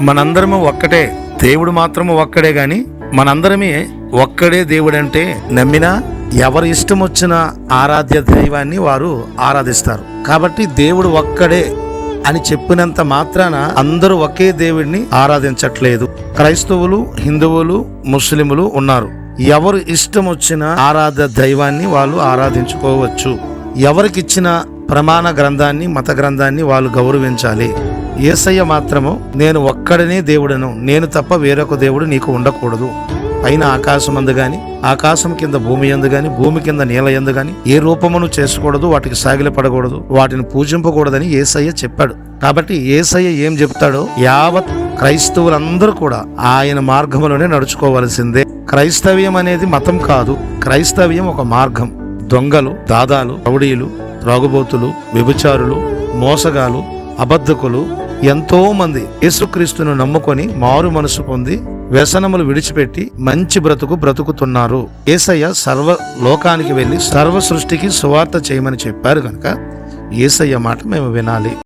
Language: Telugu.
మనందరము ఒక్కటే దేవుడు మాత్రము ఒక్కడే గాని మనందరమే ఒక్కడే దేవుడంటే నమ్మినా ఎవరి ఇష్టం వచ్చిన ఆరాధ్య దైవాన్ని వారు ఆరాధిస్తారు. కాబట్టి దేవుడు ఒక్కడే అని చెప్పినంత మాత్రాన అందరూ ఒకే దేవుడిని ఆరాధించట్లేదు. క్రైస్తవులు హిందువులు ముస్లిములు ఉన్నారు. ఎవరు ఇష్టం వచ్చిన ఆరాధ్య దైవాన్ని వాళ్ళు ఆరాధించుకోవచ్చు. ఎవరికిచ్చిన ప్రమాణ గ్రంథాన్ని మత గ్రంథాన్ని వాళ్ళు గౌరవించాలి. ఏసయ్య మాత్రము నేను ఒక్కడనే దేవుడను నేను తప్ప వేరొక దేవుడు నీకు ఉండకూడదు. పైన ఆకాశం అందు గాని ఆకాశం కింద భూమి ఎందు గాని భూమి కింద నీల ఎందు గాని ఏ రూపమును చేసుకోకూడదు వాటికి సాగిలపడకూడదు వాటిని పూజింపకూడదని ఏసయ్య చెప్పాడు. కాబట్టి ఏసయ్య ఏం చెప్తాడో యావత్ క్రైస్తవులందరూ కూడా ఆయన మార్గములోనే నడుచుకోవలసిందే. క్రైస్తవ్యం అనేది మతం కాదు క్రైస్తవ్యం ఒక మార్గం. దొంగలు దాదాలు రౌడీలు త్రాగుబోతులు వ్యభిచారులు మోసగాలు అబద్ధకులు ఎంతో మంది యేసుక్రీస్తును నమ్ముకొని మారు మనసు పొంది వ్యసనములు విడిచిపెట్టి మంచి బ్రతుకు బ్రతుకుతున్నారు. ఏసయ్య సర్వ లోకానికి వెళ్ళి సర్వ సృష్టికి సువార్త చేయమని చెప్పారు కనుక ఏసయ్య మాట మేము వినాలి.